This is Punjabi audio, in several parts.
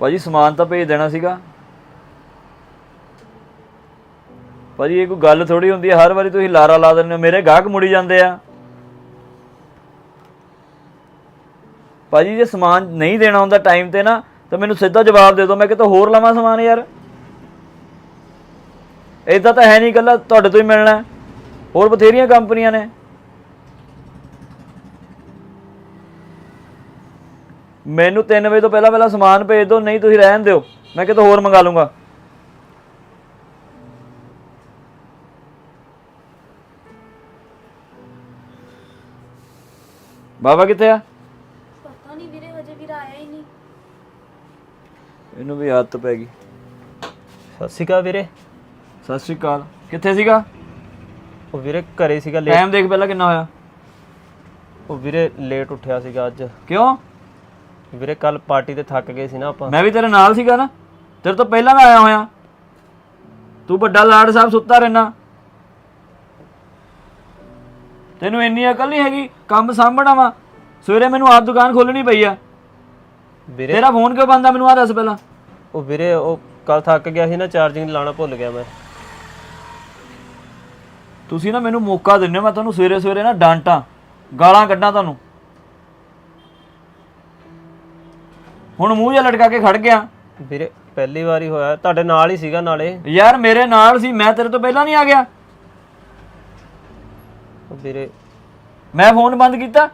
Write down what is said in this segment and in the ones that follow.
ਭਾਜੀ ਸਮਾਨ ਤਾਂ ਭੇਜ ਦੇਣਾ ਸੀਗਾ। ਭਾਜੀ ਇਹ ਕੋਈ ਗੱਲ ਥੋੜੀ ਹੁੰਦੀ ਹੈ, ਹਰ ਵਾਰੀ ਤੁਸੀਂ ਲਾਰਾ ਲਾ ਦਿੰਦੇ ਹੋ, ਮੇਰੇ ਗਾਹਕ ਮੁੜੀ ਜਾਂਦੇ ਆ। ਭਾਜੀ ਜੇ ਸਮਾਨ ਨਹੀਂ ਦੇਣਾ ਹੁੰਦਾ ਟਾਈਮ ਤੇ ਨਾ, ਤਾਂ ਮੈਨੂੰ ਸਿੱਧਾ ਜਵਾਬ ਦੇ ਦਿਓ, ਮੈਂ ਕਿਤੇ ਹੋਰ ਲਵਾਂ ਸਮਾਨ ਯਾਰ। ਇਦਾਂ ਤਾਂ ਹੈ ਨਹੀਂ ਇਕੱਲਾ, ਤੁਹਾਡੇ ਤੋਂ ਹੀ ਮਿਲਣਾ। ਹੋਰ ਬਥੇਰੀਆਂ ਕੰਪਨੀਆਂ ਨੇ। ਮੈਨੂੰ 3 ਵਜੇ ਤੋਂ ਪਹਿਲਾਂ ਪਹਿਲਾਂ ਸਮਾਨ ਭੇਜ ਦਿਓ ਨਹੀਂ ਤੁਸੀਂ ਰਹਿਣ ਦਿਓ। ਮੈਂ ਕਿਤੋਂ ਹੋਰ ਮੰਗਾ ਲੂੰਗਾ। ਬਾਬਾ ਕਿੱਥੇ ਆ? ਪਤਾ ਨਹੀਂ ਵੀਰੇ ਹਜੇ ਵੀਰ ਆਇਆ ਹੀ ਨਹੀਂ। ਇਹਨੂੰ ਵੀ ਆਦਤ ਪੈ ਗਈ। ਸਤਿ ਸ਼੍ਰੀ ਅਕਾਲ ਵੀਰੇ। ਸਤਿ ਸ਼੍ਰੀ ਅਕਾਲ। ਕਿੱਥੇ ਸੀਗਾ? ਉਹ ਵੀਰੇ ਘਰੇ ਸੀਗਾ ਲੇਟ ਟਾਈਮ ਦੇਖ ਪਹਿਲਾਂ ਕਿੰਨਾ ਹੋਇਆ। ਉਹ ਵੀਰੇ ਲੇਟ ਉੱਠਿਆ ਸੀਗਾ ਅੱਜ। ਕਿਉਂ? ਵੀਰੇ ਕੱਲ ਪਾਰਟੀ ਤੇ ਥੱਕ ਗਏ ਸੀ ਨਾ ਆਪਾਂ। ਮੈਂ ਵੀ ਤੇਰੇ ਨਾਲ ਸੀਗਾ ਨਾ। ਤੇਰੇ ਤੋਂ ਪਹਿਲਾਂ ਮੈਂ ਆਇਆ ਹੋਇਆ। ਤੂੰ ਵੱਡਾ ਲਾੜ ਸਾਹਿਬ ਸੁੱਤਾ ਰਹਿਣਾ। ਤੈਨੂੰ ਇੰਨੀ ਅਕਲ ਨਹੀਂ ਹੈਗੀ ਕੰਮ ਸਾਂਭਣਾ ਵਾ। ਸਵੇਰੇ ਮੈਨੂੰ ਆਪ ਦੁਕਾਨ ਖੋਲਣੀ ਪਈ ਆ। ਵੀਰੇ ਤੇਰਾ ਫੋਨ ਕਿਉਂ ਬੰਦਾ ਮੈਨੂੰ ਆ ਦੱਸ ਪਹਿਲਾਂ। ਉਹ ਵੀਰੇ ਉਹ ਕੱਲ ਥੱਕ ਗਿਆ ਸੀ ਨਾ ਚਾਰਜਿੰਗ ਲਾਣਾ ਭੁੱਲ ਗਿਆ ਮੈਂ। ਤੁਸੀਂ ਨਾ ਮੈਨੂੰ ਮੌਕਾ ਦਿੰਦੇ ਹੋ ਮੈਂ ਤੁਹਾਨੂੰ ਸਵੇਰੇ ਸਵੇਰੇ ਨਾ ਡਾਂਟਾਂ ਗਾਲਾਂ ਕੱਢਾਂ ਤੁਹਾਨੂੰ। ਹੁਣ ਮੂੰਹ ਜਿਹਾ ਲਟਕਾ ਕੇ ਖੜ ਗਿਆ। ਵੀਰੇ ਪਹਿਲੀ ਵਾਰੀ ਹੋਇਆ ਤੁਹਾਡੇ ਨਾਲ ਹੀ ਸੀਗਾ ਨਾਲੇ। ਯਾਰ ਮੇਰੇ ਨਾਲ ਸੀ ਮੈਂ ਤੇਰੇ ਤੋਂ ਪਹਿਲਾਂ ਨਹੀਂ ਆ ਗਿਆ। ਉਹ ਵੀਰੇ। ਮੈਂ ਫੋਨ ਬੰਦ ਕੀਤਾ।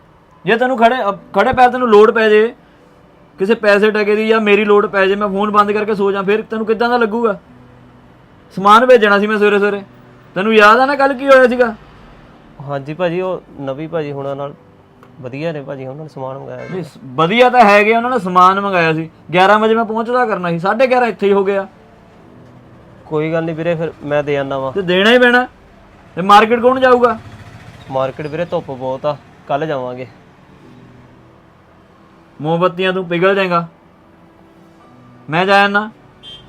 ਜੇ ਤੈਨੂੰ ਖੜੇ ਖੜੇ ਪੈਰ ਤੈਨੂੰ ਲੋਡ ਪੈ ਜੇ ਕਿਸੇ ਪੈਸੇ ਟਕੇ ਦੀ ਜਾਂ ਮੇਰੀ ਲੋਡ ਪੈ ਜੇ ਮੈਂ ਫੋਨ ਬੰਦ ਕਰਕੇ ਸੋ ਜਾ ਫਿਰ ਤੈਨੂੰ ਕਿੱਦਾਂ ਦਾ ਲੱਗੂਗਾ? ਸਮਾਨ ਭੇਜਣਾ ਸੀ ਮੈਂ ਸਵੇਰੇ ਸਵੇਰੇ। ਤੈਨੂੰ ਯਾਦ ਆ ਨਾ ਕੱਲ ਕੀ ਹੋਇਆ ਸੀਗਾ? ਹਾਂਜੀ ਭਾਜੀ ਉਹ ਨਵੀਂ ਭਾਜੀ ਹੁਣਾਂ ਨਾਲ ਵਧੀਆ ਨੇ ਭਾਜੀ ਉਹਨਾਂ ਨੇ ਸਮਾਨ ਮੰਗਾਇਆ ਨਹੀਂ, ਸ- ਵਧੀਆ ਤਾਂ ਹੈਗੇ ਉਹਨਾਂ ਨੇ ਸਮਾਨ ਮੰਗਾਇਆ ਸੀ। 11 ਵਜੇ ਮੈਂ ਪਹੁੰਚਦਾ ਕਰਨਾ ਸੀ 11:30 ਇੱਥੇ ਹੀ ਹੋ ਗਿਆ। ਕੋਈ ਗੱਲ ਨਹੀਂ ਵੀਰੇ ਫਿਰ ਮੈਂ ਦੇ ਆਨਾ ਵਾ। ਤੇ ਦੇਣਾ ਹੀ ਪੈਣਾ। ਤੇ ਮਾਰਕੀਟ ਕੌਣ ਜਾਊਗਾ? ਮਾਰਕੀਟ ਵੀਰੇ ਧੁੱਪ ਬਹੁਤ ਆ ਕੱਲ ਜਾਵਾਂਗੇ। ਮੋਮਬੱਤੀਆਂ ਤੂੰ ਪਿਘਲ ਜਾਏਗਾ। ਮੈਂ ਜਾਇਆ ਨਾ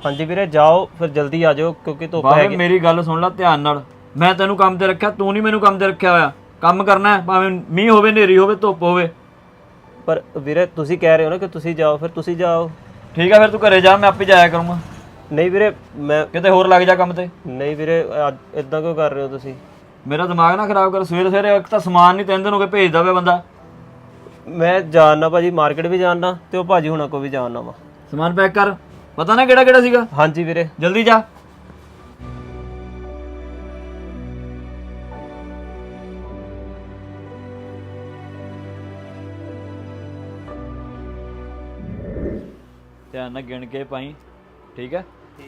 ਹਾਂਜੀ ਵੀਰੇ ਜਾਓ ਫਿਰ ਜਲਦੀ ਆ ਜਾਓ ਕਿਉਂਕਿ ਧੁੱਪ ਬਾਬੇ ਹੈਗੀ। ਮੇਰੀ ਗੱਲ ਸੁਣ ਲੈ ਧਿਆਨ ਨਾਲ। ਮੈਂ ਤੈਨੂੰ ਕੰਮ ਤੇ ਰੱਖਿਆ ਤੂੰ ਨਹੀਂ ਮੈਨੂੰ ਕੰਮ ਤੇ ਰੱਖਿਆ ਹੋਇਆ। ਕੰਮ ਕਰਨਾ ਹੈ ਭਾਵੇਂ ਮੀਂਹ ਹੋਵੇ ਹਨੇਰੀ ਹੋਵੇ ਧੁੱਪ ਹੋਵੇ। ਪਰ ਵੀਰੇ ਤੁਸੀਂ ਕਹਿ ਰਹੇ ਹੋ ਨਾ ਕਿ ਤੁਸੀਂ ਜਾਓ ਫਿਰ ਤੁਸੀਂ ਜਾਓ। ਠੀਕ ਆ ਫਿਰ ਤੂੰ ਘਰੇ ਜਾ ਮੈਂ ਆਪੇ ਜਾਇਆ ਕਰੂੰਗਾ। ਨਹੀਂ ਵੀਰੇ ਮੈਂ ਕਿਤੇ ਹੋਰ ਲੱਗ ਜਾ ਕੰਮ ਤੇ? ਨਹੀਂ ਵੀਰੇ ਇਦਾਂ ਕਿਉਂ ਕਰ ਰਹੇ ਹੋ ਤੁਸੀਂ? ਮੇਰਾ ਦਿਮਾਗ ਨਾ ਖਰਾਬ ਕਰ ਸਵੇਰੇ ਸਵੇਰੇ ਇੱਕ ਤਾਂ ਸਮਾਨ ਨਹੀਂ ਤਿੰਨ ਦਿਨ ਹੋ ਗਏ ਭੇਜਦਾ ਪਿਆ ਬੰਦਾ। ਮੈਂ ਜਾਣਨਾ ਭਾਜੀ ਮਾਰਕੀਟ ਵੀ ਜਾਣਨਾ ਤੇ ਉਹ ਭਾਜੀ ਹੁਣਾਂ ਕੋ ਵੀ ਜਾਣਨਾ ਵਾ। ਸਮਾਨ ਪੈਕ ਕਰ। ਪਤਾ ਨਾ ਕਿਹੜਾ ਕਿਹੜਾ ਸੀਗਾ? ਹਾਂਜੀ ਵੀਰੇ। ਜਲਦੀ ਜਾ। ਨਾਲ ਗਿਣ ਕੇ ਪਾਈ ਠੀਕ ਹੈ?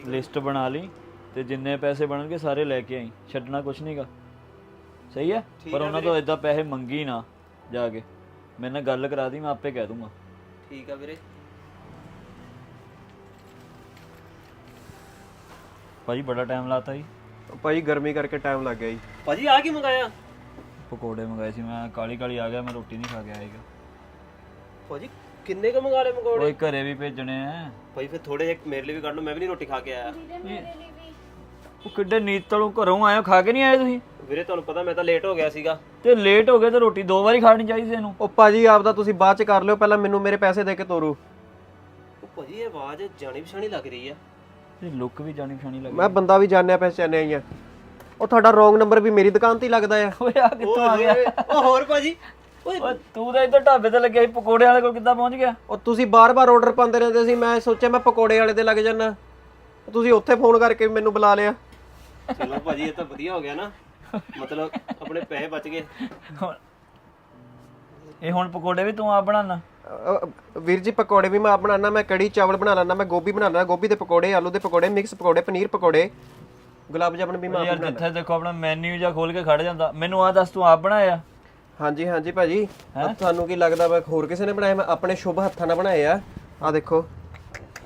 ਲਿਸਟ ਬਣਾ ਲਈ ਤੇ ਜਿੰਨੇ ਪੈਸੇ ਬਣਨਗੇ ਸਾਰੇ ਲੈ ਕੇ ਆਈ ਛੱਡਣਾ ਕੁਛ ਨਹੀਂਗਾ ਸਹੀ ਹੈ? ਪਰ ਉਹਨਾਂ ਤੋਂ ਇਦਾਂ ਪੈਸੇ ਮੰਗੀ ਨਾ ਜਾ ਕੇ। ਮੇਰੇ ਨਾਲ ਗੱਲ ਕਰਾ ਦੀ ਮੈਂ ਆਪੇ ਕਹਿ ਦੂੰਗਾ। ਠੀਕ ਆ ਵੀਰੇ। ਭਾਜੀ ਬੜਾ ਟਾਈਮ ਲਾਤਾ ਜੀ। ਭਾਈ ਗਰਮੀ ਕਰਕੇ ਟਾਈਮ ਲੱਗ ਗਿਆ ਜੀ। ਭਾਜੀ ਆ ਕੀ ਮੰਗਾਇਆ? ਪਕੌੜੇ ਮੰਗਾਏ ਸੀ ਮੈਂ ਕਾਲੀ ਕਾਲੀ ਆ ਗਿਆ ਮੈਂ ਰੋਟੀ ਨਹੀਂ ਖਾ ਕੇ ਆਏਗਾ ਭਾਜੀ ਕਿੰਨੇ ਕ ਮੰਗਾ ਲਏ ਮਕੌੜੇ ਓਏ ਘਰੇ ਵੀ ਭੇਜਣੇ ਆ। ਭਾਈ ਫਿਰ ਥੋੜੇ ਜਿਹੇ ਮੇਰੇ ਲਈ ਵੀ ਕੱਢ ਲਓ ਮੈਂ ਵੀ ਨਹੀਂ ਰੋਟੀ ਖਾ ਕੇ ਆਇਆ। ਉਹ ਕਿੱਡੇ ਨੀਤਲੋਂ ਘਰੋਂ ਆਏ ਹੋ, ਖਾ ਕੇ ਨਹੀਂ ਆਏ ਤੁਸੀਂ? ਵੀਰੇ ਤੁਹਾਨੂੰ ਪਤਾ ਮੈਂ ਤਾਂ ਲੇਟ ਹੋ ਗਿਆ ਸੀਗਾ। ਤੇ ਲੇਟ ਹੋ ਗਏ ਤੇ ਰੋਟੀ ਦੋ ਵਾਰੀ ਖਾਣੀ ਚਾਹੀਦੀ ਇਹਨੂੰ। ਉਹ ਭਾਜੀ ਆਪਦਾ ਤੁਸੀਂ ਬਾਅਦ ਚ ਕਰ ਲਿਓ ਪਹਿਲਾਂ ਮੈਨੂੰ ਮੇਰੇ ਪੈਸੇ ਦੇ ਕੇ ਤੋਰੋ। ਉਹ ਭਾਜੀ ਇਹ ਆਵਾਜ਼ ਜਾਣੀ ਪਛਾਣੀ ਲੱਗ ਰਹੀ ਆ। ਇਹ ਲੁੱਕ ਵੀ ਜਾਣੀ ਪਛਾਣੀ ਲੱਗੀ ਮੈਂ ਬੰਦਾ ਵੀ ਜਾਣਿਆ ਪਹਿਚਾਨਿਆ ਹੀ ਆ। ਉਹ ਤੁਹਾਡਾ ਰੋਂਗ ਨੰਬਰ ਵੀ ਮੇਰੀ ਦੁਕਾਨ ਤੇ ਹੀ ਲੱਗਦਾ ਆ। ਓਏ ਆ ਕਿੱਥੋਂ ਆ ਗਿਆ? ਉਹ ਹੋਰ ਭਾਜੀ। ਓਏ ਓਏ ਤੂੰ ਤਾਂ ਇੱਧਰ ਢਾਬੇ ਤੇ ਲੱਗਿਆ ਸੀ ਪਕੌੜੇ ਵਾਲੇ ਕੋਲ ਕਿੱਦਾਂ ਪਹੁੰਚ ਗਿਆ? ਉਹ ਤੁਸੀਂ ਬਾਰ-ਬਾਰ ਆਰਡਰ ਪਾਉਂਦੇ ਰਹਿੰਦੇ ਸੀ ਮੈਂ ਸੋਚਿਆ ਮੈਂ ਪਕੌੜੇ ਵਾਲੇ ਤੇ ਲੱਗ ਜਾਣਾ ਤੁਸੀਂ ਉੱਥੇ ਫੋਨ ਕਰਕੇ ਮੈਨੂੰ ਬੁਲਾ ਲਿਆ। ਚਲੋ ਭਾਜੀ ਇਹ ਤਾਂ ਵਧੀਆ ਹੋ ਗਿਆ ਨਾ। ਮਤਲਬ ਆਪਣੇ ਪੈਸੇ ਬਚ ਗਏ। ਹੁਣ- ਇਹ ਹੁਣ ਪਕੌੜੇ ਵੀ ਤੂੰ ਆਪ ਅ, ਅ, ਵੀਰ ਜੀ ਪਕੌੜੇ ਵੀ ਮੈਂ ਆਪ ਬਣਾਉਣਾ ਮੈਂ ਕੜੀ ਚਾਵਲ ਬਣਾ ਲੈਣਾ ਮੈਂ ਗੋਭੀ ਬਣਾ ਲੈਣਾ ਗੋਭੀ ਦੇ ਪਕੌੜੇ ਆਲੂ ਦੇ ਪਕੌੜੇ ਮਿਕਸ ਪਕੌੜੇ ਪਨੀਰ ਪਕੌੜੇ ਗੁਲਾਬ ਜਾਮਨ ਵੀ ਮੈਂ ਆਪ ਯਾਰ ਜਿੱਥੇ ਦੇਖੋ ਆਪਣਾ ਮੈਨੂ ਜਾਂ ਖੋਲ ਕੇ ਖੜ ਜਾਂਦਾ। ਮੈਨੂੰ ਆ ਦੱਸ ਤੂੰ ਆਪ ਬਣਾਇਆ? ਹਾਂਜੀ ਹਾਂਜੀ ਭਾਜੀ। ਅ, ਤੁਹਾਨੂੰ ਕੀ ਲੱਗਦਾ ਮੈਂ ਹੋਰ ਕਿਸੇ ਨੇ ਬਣਾਇਆ? ਮੈਂ ਆਪਣੇ ਸ਼ੁਭ ਹੱਥਾਂ ਨਾਲ ਬਣਾਏ ਆ। ਆ ਦੇਖੋ।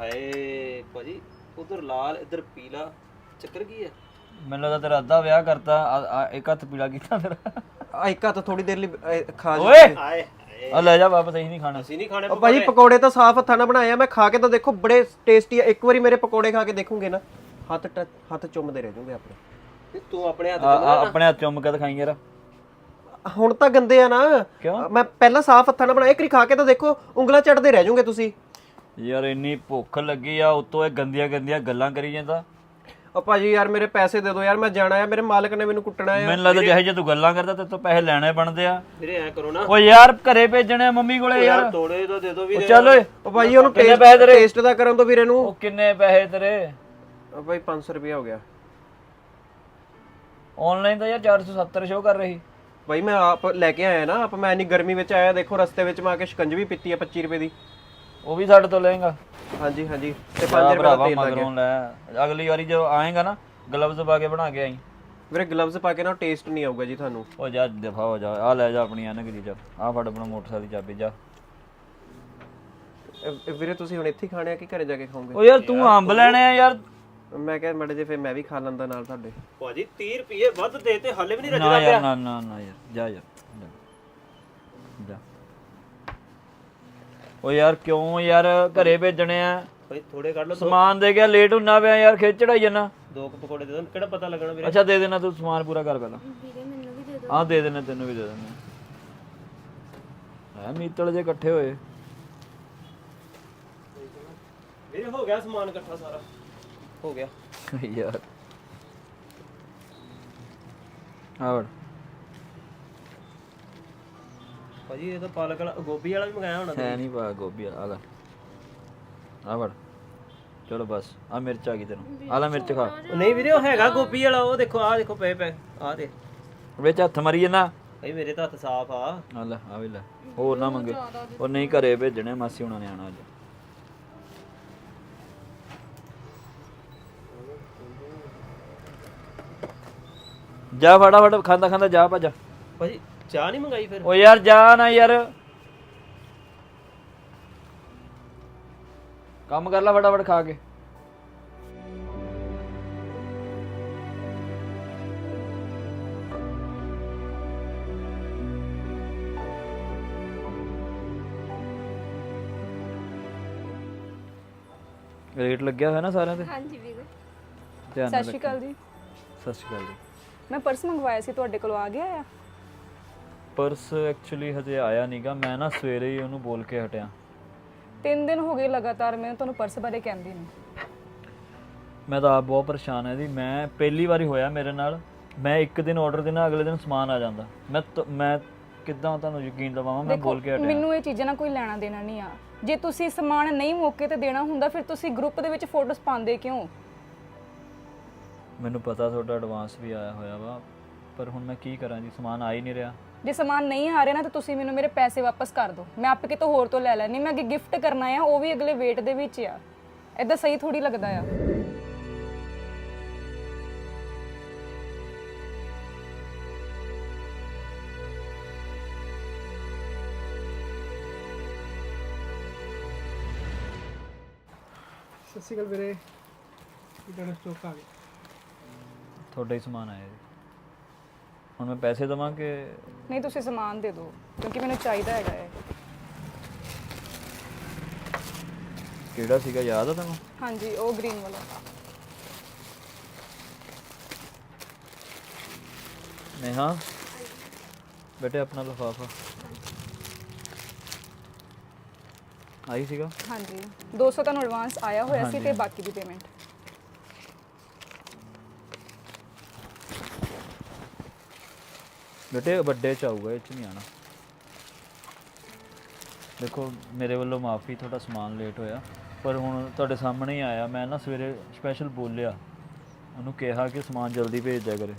ਹਾਏ ਭਾਜੀ ਉਧਰ ਲਾਲ ਇੱਧਰ ਪੀਲਾ। ਚੱਕਰ ਕੀ ਹੈ? ਮੈਨੂੰ ਲੱਗਦਾ ਤੇਰਾ ਅੱਧਾ ਵਿਆਹ ਕਰਤਾ ਆ- ਆ ਇੱਕ ਹੱਥ ਪੀਲਾ ਕੀਤਾ ਤੇਰਾ। ਆ ਇੱਕ ਹੱਥ ਥੋੜੀ ਦੇਰ ਲਈ ਖਾ ਜਾ। ਓਏ! ਹਾਏ ਆ ਲੈ ਜਾ ਵਾਪਸ ਅਸੀਂ ਨਹੀਂ ਖਾਣਾ। ਅਸੀਂ ਨਹੀਂ ਖਾਣੇ ਉਹ ਭਾਜੀ ਪਕੌੜੇ। ਤਾਂ ਸਾਫ਼ ਹੱਥਾਂ ਨਾਲ ਬਣਾਏ ਆ। ਮੈਂ ਖਾ ਕੇ ਤਾਂ ਦੇਖੋ ਬੜੇ ਟੇਸਟੀ ਆ। ਇੱਕ ਵਾਰੀ ਮੇਰੇ ਪਕੌੜੇ ਖਾ ਕੇ ਦੇਖੋਗੇ ਨਾ ਹੱਥ ਹੱਥ ਚੁੰਮਦੇ ਰਹਿ ਜਾਓਗੇ ਆਪਣੇ। ਤੂੰ ਆਪਣੇ ਹੱਥ ਆ- ਆ ਆਪਣੇ ਹੱਥ ਚੁੰਮ ਕੇ ਦਿਖਾਈ ਯਾਰ। ਹੁਣ ਤਾਂ ਗੰਦੇ ਆ ਨਾ। ਕਿਉਂ? ਮੈਂ ਪਹਿਲਾਂ ਸਾਫ਼ ਹੱਥਾਂ ਨਾਲ ਬਣਾਏ ਇੱਕ ਵਾਰੀ ਖਾ ਕੇ ਤਾਂ ਦੇਖੋ ਉਂਗਲਾਂ ਚੜਦੇ ਰਹਿ ਜਾਓਗੇ ਤੁਸੀਂ। ਯਾਰ ਇੰਨੀ ਭੁੱਖ ਲੱਗੀ ਆ ਉਤੋਂ ਇਹ ਗੰਦੀਆਂ ਗੰਦੀਆਂ ਗੱਲਾਂ ਕਰੀ ਜਾਂਦਾ। ਉਹ ਭਾਜੀ ਯਾਰ ਮੇਰੇ ਪੈਸੇ ਦੇ ਦਿਓ ਯਾਰ ਮੈਂ ਜਾਣਾ ਆ ਮੇਰੇ ਮਾਲਕ ਨੇ ਮੈਨੂੰ ਕੁੱਟਣਾ ਆ। ਮੈਨੂੰ ਲੱਗਦਾ ਜਿਹੇ ਜੇ ਤੂੰ ਗੱਲਾਂ ਕਰਦਾ ਤੇ ਤੂੰ ਪੈਸੇ ਲੈਣੇ ਬਣਦੇ ਆ। ਵੀਰੇ ਐ ਕਰੋ ਨਾ। ਓ ਯਾਰ ਘਰੇ ਭੇਜਣੇ ਆ ਮੰਮੀ ਕੋਲੇ ਯਾਰ ਤੋੜੇ ਤਾਂ ਦੇ ਦਿਓ ਵੀਰੇ। ਚੱਲ ਓਏ। ਉਹ ਭਾਜੀ ਉਹਨੂੰ ਕਿੰਨੇ ਟੇਸਟ ਪੈਸੇ ਤੇਰੇ? ਟੇਸਟ ਦਾ ਕਰਨ ਤੋਂ ਵੀਰੇ ਨੂੰ। ਉਹ ਕਿੰਨੇ ਪੈਸੇ ਤੇਰੇ? ਉਹ ਭਾਈ 500 ਰੁਪਏ ਹੋ ਗਿਆ। ਆਨਲਾਈਨ ਤਾਂ ਯਾਰ 470 ਸ਼ੋ ਕਰ ਰਹੀ। ਭਾਈ ਮੈਂ ਆਪ ਲੈ ਕੇ ਆਇਆ ਨਾ ਆਪ ਮੈਂ ਇੰਨੀ ਗਰਮੀ ਵਿੱਚ ਆਇਆ ਦੇਖੋ ਰਸਤੇ ਵਿੱਚ ਮੈਂ ਆ ਕੇ ਸ਼ਿਕੰਜਵੀ ਪੀਤੀ ਆ 25 ਰੁਪਏ ਦੀ। ਉਹ ਵੀ ਸਾਡੇ ਤੋਂ ਲਏਗਾ ਹਾਂਜੀ ਹਾਂਜੀ। ਤੇ 5 ਆ ਰੁਪਏ ਦਾ ਭਰਾਵਾ ਤੇਲ ਲੱਗ ਗਿਆ। ਮਗਰੋਂ ਲੈ। ਅਗਲੀ ਵਾਰੀ ਜਦੋਂ ਆਏਗਾ ਨਾ ਗਲਵਜ਼ ਪਾ ਕੇ ਬਣਾ ਕੇ ਆਈ। ਵੀਰੇ ਗਲਵਜ਼ ਪਾ ਕੇ ਨਾ ਟੇਸਟ ਨਹੀਂ ਆਊਗਾ ਜੀ ਤੁਹਾਨੂੰ। ਉਹ ਜਾ ਦਫਾ ਹੋ ਜਾ। ਆ ਲੈ ਜਾ ਆਪਣੀ ਐਨਕ ਦੀ ਜਾ ਆ ਫੜ ਆਪਣਾ ਮੋਟਰਸਾਈਕਲ ਦੀ ਚਾਬੀ ਜਾ। ਵੀਰੇ ਤੁਸੀਂ ਹੁਣ ਇੱਥੇ ਹੀ ਖਾਣੇ ਆ ਕਿ ਘਰੇ ਜਾ ਕੇ ਖਾਓਗੇ? ਉਹ ਯਾਰ ਤੂੰ ਅੰਬ ਲੈਣੇ ਆ ਯਾਰ। ਮੈਂ ਕਿਹਾ ਮੜੇ ਜੇ ਫਿਰ ਮੈਂ ਵੀ ਖਾ ਲੈਂਦਾ ਨਾਲ ਤੁਹਾਡੇ। ਭਾਜੀ 30 ਰੁਪਏ ਵੱਧ ਦੇ ਤੇ ਹਾਲੇ ਵੀ ਨਹੀਂ ਨਾ ਯਾਰ ਨਾ ਨਾ ਨਾ ਯਾਰ ਜਾ ਯਾਰ ਜਾ। ਜਾ। ਉਹ ਯਾਰ ਕਿਉਂ ਯਾਰ ਘਰੇ ਭੇਜਣੇ ਆ? ਭਾਈ ਥੋੜੇ ਕੱਢ ਲਓ ਸਮਾਨ ਦੇ ਗਿਆ ਲੇਟ ਹੁੰਨਾ ਪਿਆ ਯਾਰ ਖਿੱਚ ਚੜਾਈ ਜਨਾ। ਦੋ ਕੁ ਪਕੌੜੇ ਦੇ ਦੋ ਕਿਹੜਾ ਪਤਾ ਲੱਗਣਾ ਵੀਰੇ? ਅੱਛਾ ਦੇ ਦੇਣਾ ਤੂੰ ਸਮਾਨ ਪੂਰਾ ਕਰ ਪਹਿਲਾਂ। ਵੀਰੇ ਮੈਨੂੰ ਵੀ ਦੇ ਦਿਓ। ਆਹ ਦੇ ਦੇਣਾ ਤੈਨੂੰ ਵੀ ਦੇ ਦੇਣਾ ਐ ਮੀਤਲ ਜੇ ਇਕੱਠੇ ਹੋਏ। ਵੀਰੇ ਹੋ ਗਿਆ ਸਮਾਨ ਇਕੱਠਾ ਸਾਰਾ। ਹੋ ਗਿਆ ਯਾਰ ਆਵੜ ਭਾਜੀ ਇਹ ਤਾਂ ਪਾਲਕ ਵਾਲਾ ਗੋਭੀ ਵਾਲਾ ਵੀ ਮੰਗਾਇਆ ਹੋਣਾ ਹੈ ਨਹੀਂ ਪਾ ਗੋਭੀ ਆ ਲੈ ਆਵੜ ਚਲੋ ਬਸ ਆ ਮਿਰਚ ਆ ਗਈ ਤੈਨੂੰ ਆ ਲੈ ਮਿਰਚ ਖਾ ਨਹੀਂ ਵੀਰੇ ਉਹ ਹੈਗਾ ਗੋਭੀ ਵਾਲਾ ਉਹ ਦੇਖੋ ਆਹ ਦੇਖੋ ਪਏ ਪਏ ਆਹ ਦੇ ਵਿੱਚ ਹੱਥ ਮਰੀ ਜਨਾ ਭਾਈ ਮੇਰੇ ਤਾਂ ਹੱਥ ਸਾਫ਼ ਆ ਆ ਲੈ ਆ ਵੀ ਲੈ ਹੋਰ ਨਾ ਮੰਗੇ ਉਹ ਨਹੀਂ ਘਰੇ ਭੇਜਣੇ ਮਾਸੀ ਹੁਣਾਂ ਨੇ ਆਣਾ ਅੱਜ ਜਾ ਫਟਾਫਟ ਖਾਂਦਾ ਖਾਂਦਾ ਜਾ ਭੱਜ। ਭਾਜੀ ਚਾਹ ਨਹੀਂ ਮੰਗਾਈ ਫਿਰ? ਓ ਯਾਰ ਜਾ ਨਾ ਯਾਰ। ਕੰਮ ਕਰ ਲੈ ਫਟਾਫਟ ਖਾ ਕੇ। ਰੇਟ ਲੱਗਿਆ ਹੋਇਆ ਨਾ ਸਾਰਿਆਂ ਤੇ? ਹਾਂਜੀ ਵੀਰੇ। ਧਿਆਨ ਸਤਿ ਨਾਲ ਸ਼੍ਰੀ ਅਕਾਲ ਜੀ। ਸਤਿ ਸ਼੍ਰੀ ਅਕਾਲ ਜੀ। ਮੈਂ ਪਰਸ ਮੰਗਵਾਇਆ ਸੀ ਤੁਹਾਡੇ ਕੋਲੋਂ ਆ ਗਿਆ ਆ? ਪਰਸ ਐਕਚੁਅਲੀ ਹਜੇ ਆਇਆ ਨਹੀਂਗਾ ਮੈਂ ਨਾ ਸਵੇਰੇ ਹੀ ਉਹਨੂੰ ਬੋਲ ਕੇ ਹਟਿਆ। ਤਿੰਨ ਦਿਨ ਹੋ ਗਏ ਲਗਾਤਾਰ ਮੈਂ ਤੁਹਾਨੂੰ ਪਰਸ ਬਾਰੇ ਕਹਿੰਦੀ ਨਹੀਂ ਮੈਂ ਤਾਂ ਆਪ ਬਹੁਤ ਪਰੇਸ਼ਾਨ ਹਾਂ ਜੀ। ਮੈਂ ਪਹਿਲੀ ਵਾਰੀ ਹੋਇਆ ਮੇਰੇ ਨਾਲ। ਮੈਂ ਇੱਕ ਦਿਨ ਆਰਡਰ ਦੇਣਾ ਅਗਲੇ ਦਿਨ ਸਮਾਨ ਆ ਜਾਂਦਾ। ਮੈਂ ਤ- ਮੈਂ ਕਿੱਦਾਂ ਤੁਹਾਨੂੰ ਯਕੀਨ ਦਿਵਾਵਾਂ? ਮੈਂ ਬੋਲ ਕੇ ਹਟਿਆ। ਮੈਨੂੰ ਇਹ ਚੀਜ਼ਾਂ ਨਾਲ ਕੋਈ ਲੈਣਾ ਦੇਣਾ ਨਹੀਂ ਆ। ਜੇ ਤੁਸੀਂ ਸਮਾਨ ਨਹੀਂ ਮੌਕੇ ਤੇ ਦੇਣਾ ਹੁੰਦਾ ਫਿਰ ਤੁਸੀਂ ਗਰੁੱਪ ਦੇ ਵਿੱਚ ਫੋਟੋਸ ਪਾਉਂਦੇ ਕਿਉਂ? ਮੈਨੂੰ ਪਤਾ ਤੁਹਾਡਾ ਐਡਵਾਂਸ ਵੀ ਆਇਆ ਹੋਇਆ ਵਾ ਪਰ ਹੁਣ ਮੈਂ ਕੀ ਕਰਾਂ ਜੀ? ਸਮਾਨ ਆ ਹੀ ਨਹੀਂ ਰਿਹਾ। ਜੇ ਸਮਾਨ ਨਹੀਂ ਆ ਰਿਹਾ ਨਾ ਤਾਂ ਤੁਸੀਂ ਮੈਨੂੰ ਮੇਰੇ ਪੈਸੇ ਵਾਪਸ ਕਰ ਦਿਓ। ਮੈਂ ਆਪੇ ਕਿਤੋਂ ਹੋਰ ਤੋਂ ਲੈ ਲੈਣੀ ਮੈਂ ਅੱਗੇ ਗਿਫਟ ਕਰਨਾ ਆ ਉਹ ਵੀ ਅਗਲੇ ਵੇਟ ਦੇ ਵਿੱਚ ਆ। ਐਦਾਂ ਸਹੀ ਥੋੜੀ ਲੱਗਦਾ ਆ। ਸਤਿ ਸ਼੍ਰੀ ਅਕਾਲ ਵੀਰੇ। ਤੁਹਾਡਾ ਸਟੋਕ ਆ ਗਿਆ? ਤੁਹਾਡਾ ਹੀ ਸਮਾਨ ਆਇਆ ਜੀ। ਹੁਣ ਮੈਂ ਪੈਸੇ ਦੇਵਾਂ ਕਿ ਨਹੀਂ ਤੁਸੀਂ ਸਮਾਨ ਦੇ ਦਿਓ ਕਿਉਂਕਿ ਮੈਨੂੰ ਚਾਹੀਦਾ ਹੈਗਾ ਹੈ ਕਿਹੜਾ ਸੀਗਾ ਯਾਦ ਆ ਤੁਹਾਨੂੰ ਹਾਂਜੀ ਉਹ ਗ੍ਰੀਨ ਵਾਲਾ। ਨੇਹਾ ਬੇਟੇ ਆਪਣਾ ਲਿਫਾਫਾ। ਆਈ ਸੀਗਾ? ਹਾਂਜੀ 200 ਤੁਹਾਨੂੰ ਐਡਵਾਂਸ ਆਇਆ ਹੋਇਆ ਸੀ ਤੇ ਬਾਕੀ ਦੀ ਪੇਮੈਂਟ ਬੇਟੇ ਵੱਡੇ ਚ ਆਊਗਾ ਇਹ ਚ ਨਹੀਂ ਆਣਾ ਦੇਖੋ ਮੇਰੇ ਵੱਲੋਂ ਮਾਫੀ ਤੁਹਾਡਾ ਸਮਾਨ ਲੇਟ ਹੋਇਆ। ਪਰ ਹੁਣ ਤੁਹਾਡੇ ਸਾਹਮਣੇ ਹੀ ਆਇਆ। ਮੈਂ ਨਾ ਸਵੇਰੇ ਸਪੈਸ਼ਲ ਬੋਲਿਆ। ਉਹਨੂੰ ਕਿਹਾ ਕਿ ਸਮਾਨ ਜਲਦੀ ਭੇਜ ਦਿਆ ਕਰੇ।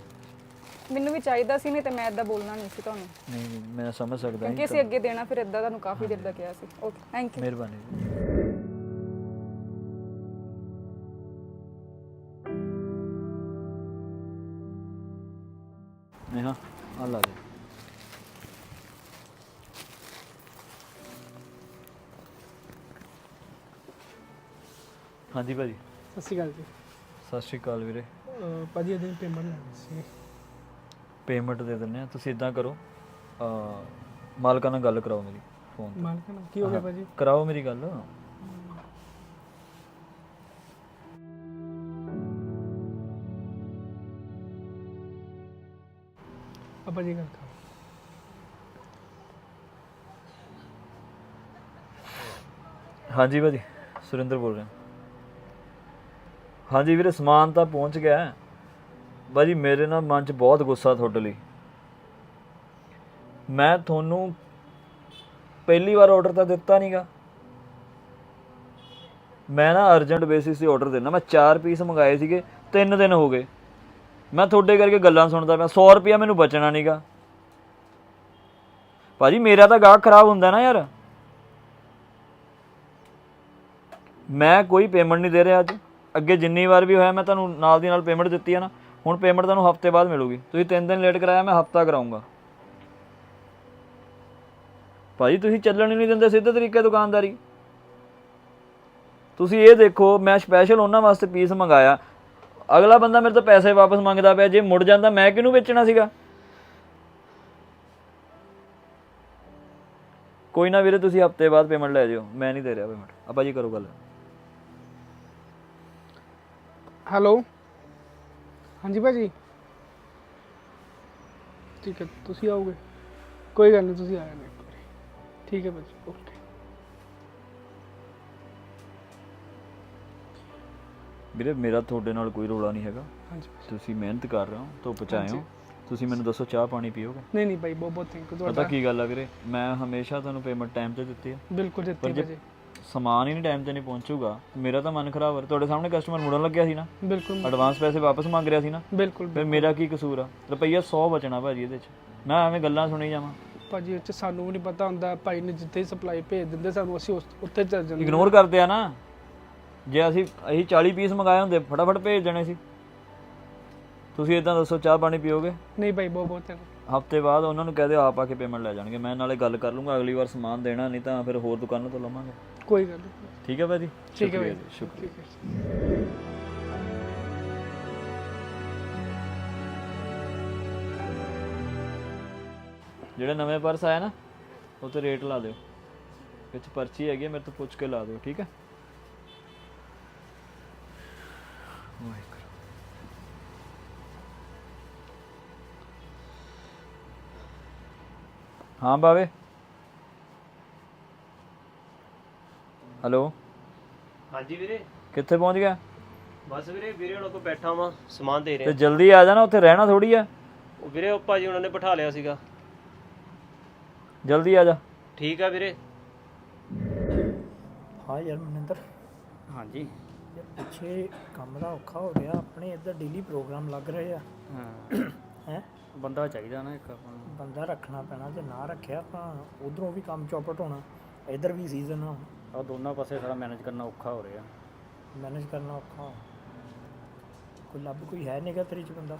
ਮੈਨੂੰ ਵੀ ਚਾਹੀਦਾ ਸੀ ਨਹੀਂ ਤੇ ਮੈਂ ਇਦਾਂ ਬੋਲਣਾ ਨਹੀਂ ਸੀ ਤੁਹਾਨੂੰ। ਨਹੀਂ ਨਹੀਂ, ਮੈਂ ਸਮਝ ਸਕਦਾ ਕਿਉਂਕਿ ਜੀ ਅਸੀਂ ਅੱਗੇ ਦੇਣਾ ਫਿਰ ਇਦਾਂ ਤੁਹਾਨੂੰ ਕਾਫੀ ਦੇਰ ਦਾ ਕਿਹਾ ਸੀ। ਓਕੇ ਥੈਂਕ ਯੂ ਮਿਹਰਬਾਨੀ। ਜੀ ਹਾਂਜੀ ਭਾਜੀ। ਸਤਿ ਸ਼੍ਰੀ ਅਕਾਲ ਜੀ। ਸਤਿ ਸ਼੍ਰੀ ਅਕਾਲ ਵੀਰੇ। ਅਹ ਭਾਜੀ ਇਹਦੀ ਪੇਮੈਂਟ ਲੈਣੀ ਸੀ। ਪੇਮੈਂਟ ਦੇ ਦਿੰਦੇ ਆ ਤੁਸੀਂ ਇਦਾਂ ਕਰੋ। ਅ ਮਾਲਕਾਂ ਨਾਲ ਗੱਲ ਕਰਾਓ ਮੇਰੀ ਫੋਨ ਤੇ। ਮਾਲਕ ਨਾਲ? ਕੀ ਹੋ ਗਿਆ ਭਾਜੀ? ਕਰਾਓ ਮੇਰੀ ਗੱਲ। ਆਪਾਂ ਜੀ ਗੱਲ ਕਰ ਹਾਂਜੀ ਭਾਜੀ ਸੁਰਿੰਦਰ ਬੋਲ ਰਿਹਾ। ਹਾਂਜੀ ਵੀਰੇ, ਸਮਾਨ ਤਾਂ ਪਹੁੰਚ ਗਿਆ ਹੈ। ਬਾਜੀ ਮੇਰੇ ਨਾਲ ਮਨ 'ਚ ਬਹੁਤ ਗੁੱਸਾ ਤੁਹਾਡੇ ਲਈ। ਮੈਂ ਤੁਹਾਨੂੰ ਪਹਿਲੀ ਵਾਰ ਆਰਡਰ ਤਾਂ ਦਿੱਤਾ ਨਹੀਂਗਾ ਮੈਂ ਨਾ ਅਰਜੈਂਟ ਬੇਸਿਸ ਤੇ ਆਰਡਰ ਦੇਣਾ। ਮੈਂ 4 ਪੀਸ ਮੰਗਾਏ ਸੀਗੇ 3 ਦਿਨ ਹੋ ਗਏ। ਮੈਂ ਤੁਹਾਡੇ ਕਰਕੇ ਗੱਲਾਂ ਸੁਣਦਾ ਪਿਆ। 100 ਰੁਪਿਆ ਮੈਨੂੰ ਬਚਣਾ ਨਹੀਂਗਾ ਭਾਜੀ, ਮੇਰਾ ਤਾਂ ਗਾਹਕ ਖਰਾਬ ਹੁੰਦਾ ਨਾ ਯਾਰ। ਮੈਂ ਕੋਈ ਪੇਮੈਂਟ ਨਹੀਂ ਦੇ ਰਿਹਾ ਅੱਜ। ਅੱਗੇ ਜਿੰਨੀ ਵਾਰ ਵੀ ਹੋਇਆ, ਮੈਂ ਤੁਹਾਨੂੰ ਨਾਲ ਦੀ ਨਾਲ ਪੇਮੈਂਟ ਦਿੱਤੀ ਹੈ ਨਾ, ਹੁਣ ਪੇਮੈਂਟ ਤੁਹਾਨੂੰ ਹਫ਼ਤੇ ਬਾਅਦ ਮਿਲੂਗੀ। ਤੁਸੀਂ 3 ਦਿਨ ਲੇਟ ਕਰਾਇਆ, ਮੈਂ ਹਫਤਾ ਕਰਾਉਂਗਾ ਭਾਜੀ, ਤੁਸੀਂ ਚੱਲਣ ਹੀ ਨਹੀਂ ਦਿੰਦੇ ਸਿੱਧੇ ਤਰੀਕੇ ਦੁਕਾਨਦਾਰੀ। ਤੁਸੀਂ ਇਹ ਦੇਖੋ, ਮੈਂ ਸਪੈਸ਼ਲ ਉਹਨਾਂ ਵਾਸਤੇ ਪੀਸ ਮੰਗਾਇਆ। ਅਗਲਾ ਬੰਦਾ ਮੇਰੇ ਤੋਂ ਪੈਸੇ ਵਾਪਸ ਮੰਗਦਾ ਪਿਆ, ਜੇ ਮੁੜ ਜਾਂਦਾ ਮੈਂ ਕਿਹਨੂੰ ਵੇਚਣਾ ਸੀਗਾ? ਕੋਈ ਨਾ ਵੀਰੇ, ਤੁਸੀਂ ਹਫ਼ਤੇ ਬਾਅਦ ਪੇਮੈਂਟ ਲੈ ਜਿਓ, ਮੈਂ ਨਹੀਂ ਦੇ ਰਿਹਾ ਪੇਮੈਂਟ ਆਪਾਂ ਜੀ ਕਰੋ ਗੱਲ। ਹੈਲੋ। ਹਾਂਜੀ ਭਾਜੀ। ਠੀਕ ਹੈ ਤੁਸੀਂ ਆਓਗੇ। ਕੋਈ ਗੱਲ ਨਹੀਂ ਤੁਸੀਂ ਆ ਜਾਣਾ ਇੱਕ ਵਾਰੀ। ਠੀਕ ਹੈ ਭਾਜੀ ਓਕੇ। ਵੀਰੇ ਮੇਰਾ ਤੁਹਾਡੇ ਨਾਲ ਕੋਈ ਰੋਲਾ ਨਹੀਂ ਹੈਗਾ। ਹਾਂਜੀ ਤੁਸੀਂ ਮਿਹਨਤ ਕਰ ਰਹੇ ਹੋ ਧੁੱਪ ਚ ਆਏ ਹੋ। ਤੁਸੀਂ ਮੈਨੂੰ ਦੱਸੋ ਚਾਹ ਪਾਣੀ ਪੀਓਗੇ? ਨਹੀਂ ਨਹੀਂ ਭਾਈ ਬਹੁਤ ਬਹੁਤ ਥੈਂਕ ਯੂ ਪਤਾ ਤੁਹਾਡਾ। ਕੀ ਗੱਲ ਆ ਵੀਰੇ ਮੈਂ ਹਮੇਸ਼ਾ ਤੁਹਾਨੂੰ ਪੇਮੈਂਟ ਟਾਈਮ ਤੇ ਦਿੱਤੀ ਹੈ ਬਿਲਕੁਲ ਦਿੱਤੀ ਪਰ ਜੇ ਭਾਜੀ। ਸਮਾਨ ਹੀ ਨਹੀਂ ਟਾਈਮ ਤੇ ਨਹੀਂ ਪਹੁੰਚੂਗਾ। ਮੇਰਾ ਤਾਂ ਮਨ ਖਰਾਬ ਹੋ ਰਿਹਾ ਤੁਹਾਡੇ ਸਾਹਮਣੇ ਕਸਟਮਰ ਮੁੜਨ ਲੱਗਿਆ ਸੀ ਨਾ? ਬਿਲਕੁਲ। ਐਡਵਾਂਸ ਪੈਸੇ ਵਾਪਸ ਮੰਗ ਰਿਹਾ ਸੀ ਨਾ? ਬਿਲਕੁਲ ਫਿਰ ਮੇਰਾ ਕੀ ਕਸੂਰ ਆ? ਰੁਪਈਆ 100 ਬਚਣਾ ਭਾਜੀ ਇਹਦੇ ਚ। ਮੈਂ ਐਵੇਂ ਗੱਲਾਂ ਸੁਣੀ ਜਾਵਾਂ। ਭਾਜੀ ਉੱਚ ਸਾਨੂੰ ਵੀ ਨਹੀਂ ਪਤਾ ਹੁੰਦਾ। ਭਾਈ ਨੇ ਜਿੱਥੇ ਹੀ ਸਪਲਾਈ ਭੇਜ ਦਿੰਦੇ ਸਾਨੂੰ ਅਸੀਂ ਉਸ- ਉੱਥੇ ਚੱਲ ਜਾਂਦੇ। ਇਗਨੋਰ ਕਰਦੇ ਆ ਨਾ। ਜੇ ਅਸੀਂ ਅਸੀਂ 40 ਪੀਸ ਮੰਗਾਏ ਹੁੰਦੇ ਫਟਾਫਟ ਭੇਜ ਦੇਣੇ ਸੀ। ਤੁਸੀਂ ਇਦਾਂ ਦੱਸੋ ਚਾਹ ਪਾਣੀ ਪੀਓਗੇ? ਨਹੀਂ ਭਾਈ ਬਹੁਤ ਬਹੁਤ। ਹਫ਼ਤੇ ਬਾਅਦ ਉਹਨਾਂ ਨੂੰ ਕਹਿ ਦਿਓ ਆਪ ਆ ਕੇ ਪੇਮੈਂਟ ਲੈ ਜਾਣਗੇ। ਮੈਂ ਨਾਲੇ ਗੱਲ ਕਰ ਲੂੰਗਾ ਅਗਲੀ ਵਾਰ ਸਮਾਨ ਦੇਣਾ ਨਹੀਂ ਤਾਂ ਫਿਰ ਹੋਰ ਦੁਕਾਨਾਂ ਤੋਂ ਲਵਾਂਗੇ। ਕੋਈ ਗੱਲ ਨਹੀਂ ਠੀਕ ਹੈ ਭਾਜੀ? ਠੀਕ ਹੈ ਸ਼ੁਕਰੀਆ ਭਾਈ। ਜੀ, ਸ਼ੁਕਰੀਆ। ਠੀਕ ਹੈ। ਜਿਹੜੇ ਨਵੇਂ ਪਰਸ ਆਏ ਨਾ ਉਹ ਤੇ ਰੇਟ ਲਾ ਦਿਓ। ਵਿੱਚ ਪਰਚੀ ਹੈਗੀ ਹੈ, ਮੇਰੇ ਤੋਂ ਪੁੱਛ ਕੇ ਲਾ ਦਿਓ ਠੀਕ ਹੈ? ਵਾਹਿਗੁਰੂ। ਹਾਂ ਬਾਵੇ। ਹੈਲੋ। ਹਾਂਜੀ ਵੀਰੇ। ਕਿੱਥੇ ਪਹੁੰਚ ਗਿਆ? ਬਸ ਵੀਰੇ ਵੀਰੇ ਉਹਨਾਂ ਕੋਲ ਬੈਠਾ ਵਾਂ ਸਮਾਨ ਦੇ ਤੇ ਰਿਹਾ ਜਲਦੀ ਆ ਜਾਣਾ ਉੱਥੇ ਰਹਿਣਾ ਥੋੜੀ ਆ? ਉਹ ਵੀਰੇ ਉਹ ਭਾਜੀ ਉਹਨਾਂ ਨੇ ਬਿਠਾ ਲਿਆ ਸੀਗਾ। ਜਲਦੀ ਆ ਜਾ। ਠੀਕ ਆ ਵੀਰੇ। ਹਾਂ ਯਾਰ ਮਨਿੰਦਰ। ਹਾਂਜੀ। ਯਾਰ ਪਿੱਛੇ ਕੰਮ ਦਾ ਔਖਾ ਹੋ ਗਿਆ ਆਪਣੇ ਇੱਧਰ ਡੇਲੀ ਪ੍ਰੋਗਰਾਮ ਲੱਗ ਰਹੇ ਆ। ਹਾਂ। ਹੈ? ਬੰਦਾ ਚਾਹੀਦਾ ਨਾ ਇੱਕ ਆਪਾਂ ਨੂੰ। ਬੰਦਾ ਰੱਖਣਾ ਪੈਣਾ ਜੇ ਨਾ ਰੱਖਿਆ ਤਾਂ ਉਧਰੋਂ ਵੀ ਕੰਮ ਚੌਪਟ ਹੋਣਾ। ਇੱਧਰ ਵੀ ਸੀਜ਼ਨ ਆ ਦੋਨਾਂ ਪਾਸੇ ਸਾਰਾ ਮੈਨੇਜ ਕਰਨਾ ਔਖਾ ਹੋ ਰਿਹਾ। ਮੈਨੇਜ ਕਰਨਾ ਔਖਾ। ਕੋਈ ਲੱਭ ਕੋਈ ਹੈ ਨਹੀਂਗਾ ਤੇਰੇ ਚ ਬੰਦਾ।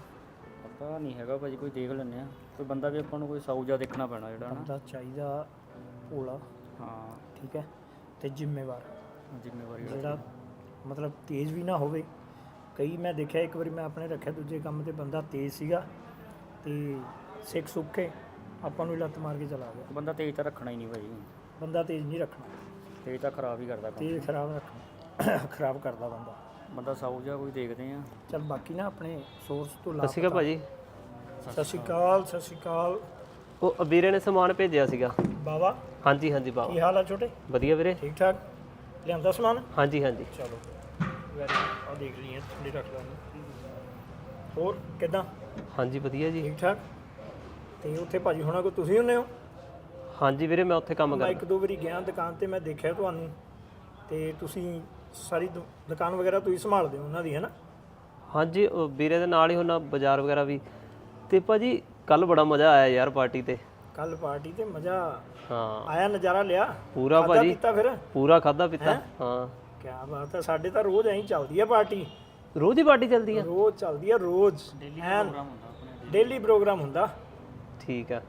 ਪਤਾ ਨਹੀਂ ਹੈਗਾ ਭਾਜੀ ਕੋਈ ਦੇਖ ਲੈਂਦੇ ਆ ਕੋਈ ਬੰਦਾ ਵੀ ਆਪਾਂ ਨੂੰ ਕੋਈ ਸਾਊਜਾ ਦੇਖਣਾ ਪੈਣਾ ਜਿਹੜਾ ਨਾ ਬੰਦਾ ਚਾਹੀਦਾ ਭੋਲਾ। ਹਾਂ। ਠੀਕ ਹੈ? ਤੇ ਜ਼ਿੰਮੇਵਾਰ। ਜ਼ਿੰਮੇਵਾਰੀ ਵਾਲਾ। ਜਿਹੜਾ ਮਤਲਬ ਤੇਜ਼ ਵੀ ਨਾ ਹੋਵੇ। ਕਈ ਮੈਂ ਦੇਖਿਆ ਇੱਕ ਵਾਰੀ ਮੈਂ ਆਪਣੇ ਰੱਖਿਆ ਦੂਜੇ ਕੰਮ ਤੇ ਬੰਦਾ ਤੇਜ਼ ਸੀਗਾ ਤੇ ਸਿੱਖ ਸੁੱਕ ਆਪਾਂ ਨੂੰ ਹੀ ਲੱਤ ਮਾਰ ਕੇ ਚਲਾ ਗਿਆ। ਬੰਦਾ ਤੇਜ਼ ਤਾਂ ਰੱਖਣਾ ਹੀ ਨਹੀਂ ਭਾਜੀ। ਬੰਦਾ ਤੇਜ਼ ਨਹੀਂ ਰੱਖਣਾ। ਤੇਜ਼ ਤਾਂ ਖਰਾਬ ਹੀ ਕਰਦਾ ਕੰਮ। ਤੇਜ਼ ਖਰਾਬ ਰੱਖਣਾ ਖਰਾਬ ਕਰਦਾ ਬੰਦਾ। ਬੰਦਾ ਸਾਊਜਾ ਕੋਈ ਦੇਖਦੇ ਆ। ਚਲ ਬਾਕੀ ਨਾ ਆਪਣੇ ਸੋਰਸ ਤੋਂ ਲਾ ਸਤਿ ਸ਼੍ਰੀ ਅਕਾਲ ਭਾਜੀ। ਸਤਿ ਸ਼੍ਰੀ ਅਕਾਲ ਸਤਿ ਸ਼੍ਰੀ ਅਕਾਲ। ਉਹ ਵੀਰੇ ਨੇ ਸਮਾਨ ਭੇਜਿਆ ਸੀਗਾ। ਬਾਬਾ ਹਾਂਜੀ ਹਾਂਜੀ ਬਾਬਾ ਕੀ ਹਾਲ ਆ ਛੋਟੇ? ਵਧੀਆ ਵੀਰੇ। ਠੀਕ ਠਾਕ ਲਿਆਂਦਾ ਸਮਾਨ? ਹਾਂਜੀ ਹਾਂਜੀ। ਚਲੋ। ਵੈਰੀ ਆ ਦੇਖ ਲਈਏ ਠੰਡੀ ਰੱਖ ਦਾਂਗੇ ਹੋਰ ਕਿਦਾਂ? ਹਾਂਜੀ ਵਧੀਆ ਜੀ। ਠੀਕ ਠਾਕ ਤੇ ਉੱਥੇ ਭਾਜੀ ਹੋਣਾ ਕੋ ਤੁਸੀਂ ਹੁੰਨੇ ਹੋ? ਹਾਂਜੀ ਵੀਰੇ ਮੈਂ ਉੱਥੇ ਕੰਮ ਮੈਂ ਕਰਦਾ। ਇੱਕ ਦੋ ਵਾਰੀ ਗਿਆ ਦੁਕਾਨ ਤੇ ਮੈਂ ਦੇਖਿਆ ਤੁਹਾਨੂੰ। ਤੇ ਤੁਸੀਂ ਸਾਰੀ ਦੁ- ਦੁਕਾਨ ਵਗੈਰਾ ਤੁਸੀਂ ਸੰਭਾਲਦੇ ਹੋ ਉਹਨਾਂ ਦੀ ਹੈ ਨਾ? ਹਾਂਜੀ ਉਹ ਵੀਰੇ ਦੇ ਨਾਲ ਹੀ ਹੁਣਾ ਬਾਜ਼ਾਰ ਵਗੈਰਾ ਵੀ। ਤੇ ਭਾਜੀ ਕੱਲ ਬੜਾ ਮਜ਼ਾ ਆਇਆ ਯਾਰ ਪਾਰਟੀ ਤੇ। ਕੱਲ ਪਾਰਟੀ ਤੇ ਮਜ਼ਾ ਹਾਂ। ਆਇਆ ਨਜ਼ਾਰਾ ਲਿਆ? ਪੂਰਾ ਖਾਧਾ ਭਾਜੀ। ਪੀਤਾ ਫਿਰ? ਪੂਰਾ ਖਾਦਾ ਪੀਤਾ ਹਾਂ? ਕੀ ਬਾਤ ਹੈ ਸਾਡੇ ਤਾਂ ਰੋਜ਼ ਐਂ ਹੀ ਚੱਲਦੀ ਆ ਪਾਰਟੀ। ਰੋਜ਼ ਹੀ ਪਾਰਟੀ ਚੱਲਦੀ ਆ? ਰੋਜ਼ ਚੱਲਦੀ ਆ ਰੋਜ਼। ਐਨ ਡੇਲੀ ਪ੍ਰੋਗਰਾਮ ਹੁੰਦਾ। ਠੀਕ ਆ।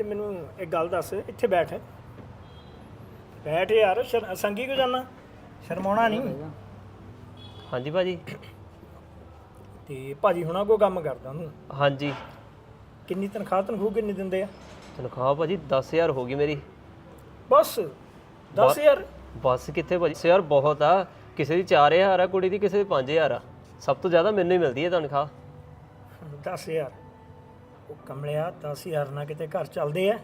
ਤੇ ਮੈਨੂੰ ਇੱਕ ਗੱਲ ਦੱਸ ਇੱਥੇ ਬੈਠ। ਬੈਠ ਯਾਰ ਸ਼ਰ- ਸੰਗੀ ਕਿਉਂ ਜਾਣਾ ਸ਼ਰਮਾਉਣਾ ਨਹੀਂ। ਹਾਂਜੀ ਭਾਜੀ। ਤੇ ਭਾਜੀ ਹੁਣਾਂ ਕੋ ਕੰਮ ਕਰਦਾ ਉਹਨੂੰ। ਹਾਂਜੀ। ਕਿੰਨੀ ਤਨਖਾਹ ਤਨਖੂ ਕਿੰਨੀ ਦਿੰਦੇ ਆ? ਤਨਖਾਹ ਭਾਜੀ 10000 ਹੋ ਗਈ ਮੇਰੀ। ਬਸ 10000 ਬਸ ਕਿੱਥੇ ਭਾਜੀ? 10000 ਬਹੁਤ ਆ। ਕਿਸੇ ਦੀ 4000 ਆ ਕੁੜੀ ਦੀ ਕਿਸੇ ਦੀ 5000 ਆ। ਸਭ ਤੋਂ ਜ਼ਿਆਦਾ ਮੈਨੂੰ ਹੀ ਮਿਲਦੀ ਹੈ ਤਨਖਾਹ। 10000 ਉਹ ਕਮਲਿਆ 10000 ਨਾਲ ਕਿਤੇ ਘਰ ਚੱਲਦੇ ਆ।